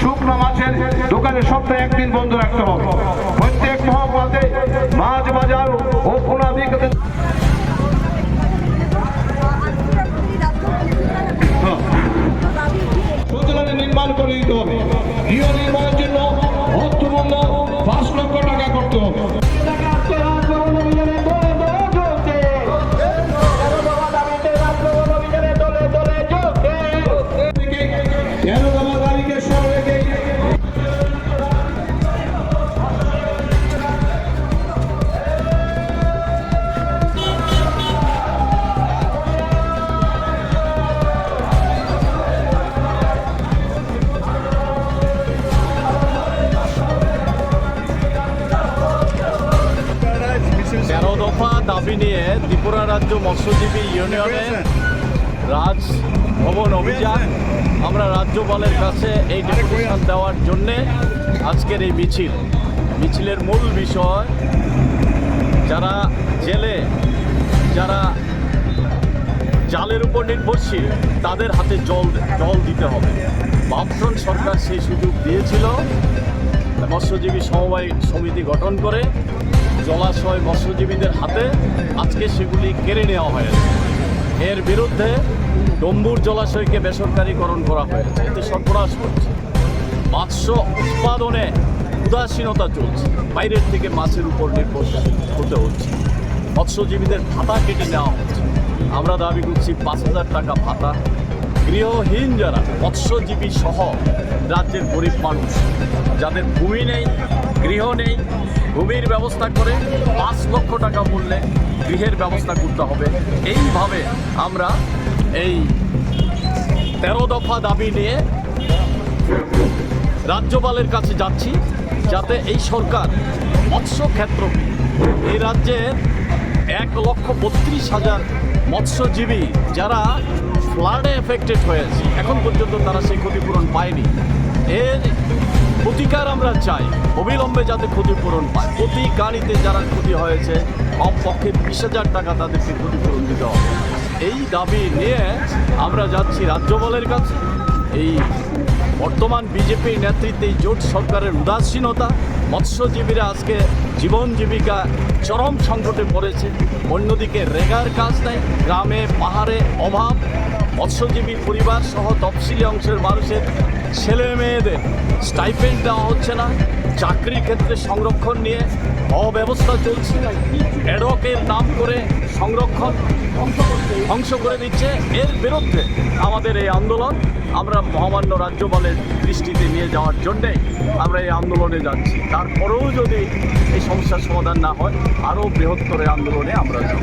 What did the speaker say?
শুকনো মাছের দোকানে সপ্তাহে একদিন বন্ধ রাখতে হবে। প্রত্যেক মহকুমাতে মাছ বাজার ও পোনা বিক্রেতা নির্মাণ করে দিতে হবে। দাবি নিয়ে ত্রিপুরা রাজ্য মৎস্যজীবী ইউনিয়নের রাজ ভবন অভিযান। আমরা রাজ্যপালের কাছে এই ডেপুটেশন দেওয়ার জন্যে আজকের এই মিছিল। মিছিলের মূল বিষয়, যারা জেলে, যারা জালের উপর নির্ভরশীল, তাদের হাতে জল জল দিতে হবে। বামফ্রন্ট সরকার সেই সুযোগ দিয়েছিল। মৎস্যজীবী সমবায় সমিতি গঠন করে জলাশয় মৎস্যজীবীদের হাতে আজকে সেগুলি কেড়ে নেওয়া হয়েছে। এর বিরুদ্ধে ডম্বুর জলাশয়কে বেসরকারীকরণ করা হয়েছে। এতে সর্বনাশ করছে মাৎস্য উৎপাদনে উদাসীনতা চলছে। বাইরের থেকে মাছের উপর নির্ভরশীল হতে হচ্ছে। মৎস্যজীবীদের ভাতা কেটে নেওয়া হচ্ছে। আমরা দাবি করছি পাঁচ হাজার টাকা ভাতা। গৃহহীন যারা, মৎস্যজীবী সহ রাজ্যের গরিব মানুষ, যাদের ভূমি নেই, গৃহ নেই, ভূমির ব্যবস্থা করে পাঁচ লক্ষ টাকা মূল্যে গৃহের ব্যবস্থা করতে হবে। এইভাবে আমরা এই তেরো দফা দাবি নিয়ে রাজ্যপালের কাছে যাচ্ছি, যাতে এই সরকার মৎস্য ক্ষেত্র, এই রাজ্যের এক লক্ষ বত্রিশ হাজার মৎস্যজীবী যারা ফ্লাডে এফেক্টেড হয়েছে। এখন পর্যন্ত তারা সেই ক্ষতিপূরণ পায়নি। এর প্রতিকার আমরা চাই। অবিলম্বে যাতে ক্ষতিপূরণ পায়। প্রতি গাড়িতে যারা ক্ষতি হয়েছে, কমপক্ষে বিশ হাজার টাকা তাদেরকে ক্ষতিপূরণ দিতে হবে। এই দাবি নিয়ে আমরা যাচ্ছি রাজ্যপালের কাছে। এই বর্তমান বিজেপি নেতৃত্বে জোট সরকারের উদাসীনতা, মৎস্যজীবীরা আজকে জীবন জীবিকা চরম সংকটে পড়েছে। অন্যদিকে রেগার কাজ নেই। গ্রামে পাহাড়ে অভাব। মৎস্যজীবী পরিবার সহ তফসিলি অংশের মানুষের ছেলে মেয়েদের স্টাইপেন্ড দেওয়া হচ্ছে না। চাকরির ক্ষেত্রে সংরক্ষণ নিয়ে অব্যবস্থা চলছে। অ্যাডকের নাম করে সংরক্ষণ ধ্বংস করে দিচ্ছে। এর বিরুদ্ধে আমাদের এই আন্দোলন। আমরা মহামান্য রাজ্যপালের দৃষ্টিতে নিয়ে যাওয়ার জন্যে আমরা এই আন্দোলনে যাচ্ছি। তারপরেও যদি এই সমস্যার সমাধান না হয়, আরও বৃহত্তর আন্দোলনে আমরা যাব।